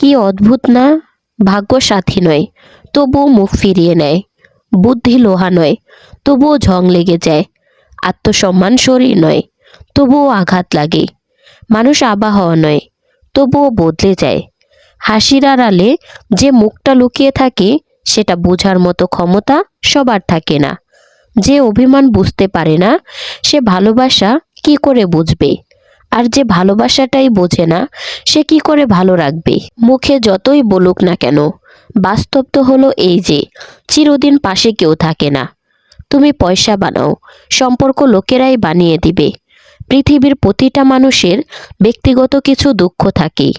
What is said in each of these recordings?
কি অদ্ভুত না? ভাগ্য সাথী নয়, তবুও মুখ ফিরিয়ে নেয়। বুদ্ধি লোহা নয়, তবুও ঝং লেগে যায়। আত্মসম্মান শরীর নয়, তবুও আঘাত লাগে। মানুষ আবহাওয়া নয়, তবুও বদলে যায়। হাসির আড়ালে যে মুখটা লুকিয়ে থাকে, সেটা বোঝার মতো ক্ষমতা সবার থাকে না। যে অভিমান বুঝতে পারে না, সে ভালোবাসা কি করে বুঝবে? আর যে ভালোবাসাটাই বোঝে না, সে কি করে ভালো রাখবে? মুখে যতই বলুক না কেন, বাস্তব তো হলো এই যে, চিরদিন পাশে কেউ থাকে না। তুমি পয়সা বানাও, সম্পর্ক লোকেরাই বানিয়ে দিবে। পৃথিবীর প্রতিটা মানুষের ব্যক্তিগত কিছু দুঃখ থাকে।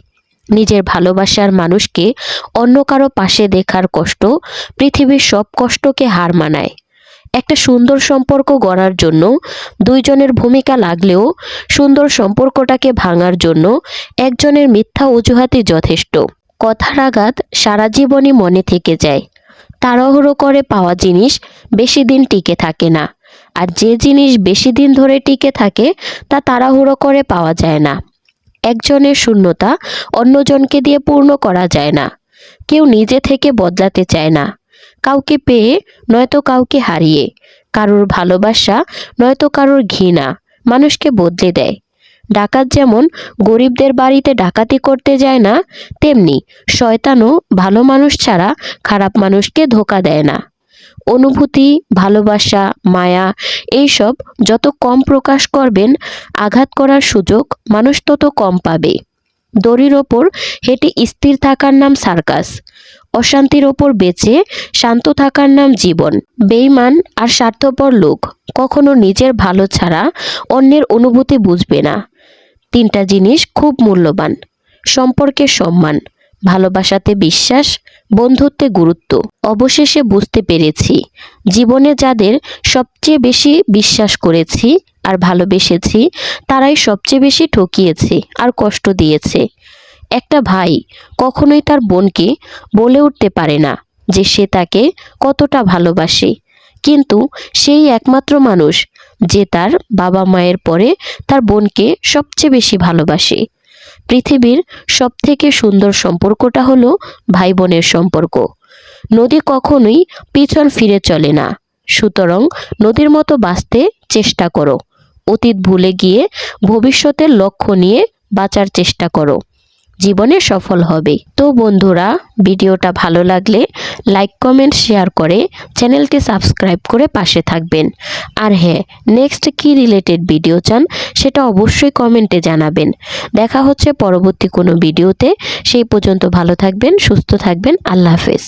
নিজের ভালোবাসার মানুষকে অন্য কারও পাশে দেখার কষ্ট পৃথিবীর সব কষ্টকে হার মানায়। একটা সুন্দর সম্পর্ক গড়ার জন্য, দুইজনের ভূমিকা লাগলেও সুন্দর সম্পর্কটাকে ভাঙার জন্য একজনের মিথ্যা অজুহাতই যথেষ্ট। কথার আঘাত সারা জীবনই মনে থেকে যায়। তাড়াহুড়ো করে পাওয়া জিনিস বেশি দিন টিকে থাকে না, আর যে জিনিস বেশি দিন ধরে টিকে থাকে তা তাড়াহুড়ো করে পাওয়া যায় না। একজনের শূন্যতা অন্যজনকে দিয়ে পূর্ণ করা যায় না। কেউ নিজে থেকে বদলাতে চায় না। কাউকে পেয়ে, নয়তো কাউকে হারিয়ে। কারোর ভালোবাসা, নয়তো কারোর ঘৃণা। মানুষকে বদলে দেয়। ডাকাত যেমন গরিবদের বাড়িতে ডাকাতি করতে যায় না, তেমনি শয়তানও ভালো মানুষ ছাড়া খারাপ মানুষকে ধোকা দেয় না। অনুভূতি, ভালোবাসা, মায়া, এইসব যত কম প্রকাশ করবেন, আঘাত করার সুযোগ মানুষ তত কম পাবে। দড়ির ওপর হেঁটে স্থির থাকার নাম সার্কাস। অশান্তির ওপর বেঁচে শান্ত থাকার নাম জীবন। বেইমান আর স্বার্থপর লোক কখনো নিজের ভালো ছাড়া অন্যের অনুভূতি বুঝবে না। তিনটা জিনিস খুব মূল্যবান। সম্পর্কে সম্মান, ভালোবাসাতে বিশ্বাস, বন্ধুত্বে গুরুত্ব। অবশেষে বুঝতে পেরেছি, জীবনে যাদের সবচেয়ে বেশি বিশ্বাস করেছি আর ভালোবেসেছি, তারাই সবচেয়ে বেশি ঠকিয়েছে আর কষ্ট দিয়েছে। একটা ভাই কখনোই তার বোনকে বলে উঠতে পারে না যে সে তাকে কতটা ভালোবাসে। কিন্তু সেই একমাত্র মানুষ যে তার বাবা মায়ের পরে তার বোনকে সবচেয়ে বেশি ভালোবাসে। পৃথিবীর সবথেকে সুন্দর সম্পর্কটা হলো ভাই বোনের সম্পর্ক। নদী কখনোই পিছন ফিরে চলে না। সুতরাং নদীর মতো বাঁচতে চেষ্টা করো। অতীত ভুলে গিয়ে ভবিষ্যতের লক্ষ্য নিয়ে বাঁচার চেষ্টা করো। জীবনে সফল হবে। তো বন্ধুরা, ভিডিওটা ভালো লাগলে লাইক কমেন্ট শেয়ার করে চ্যানেলটি সাবস্ক্রাইব করে পাশে থাকবেন। আর হ্যাঁ নেক্সট কি রিলেটেড ভিডিও চান সেটা অবশ্যই কমেন্টে জানাবেন। দেখা হচ্ছে পরবর্তী কোনো ভিডিওতে সেই পর্যন্ত ভালো থাকবেন, সুস্থ থাকবেন, আল্লাহ হাফেজ।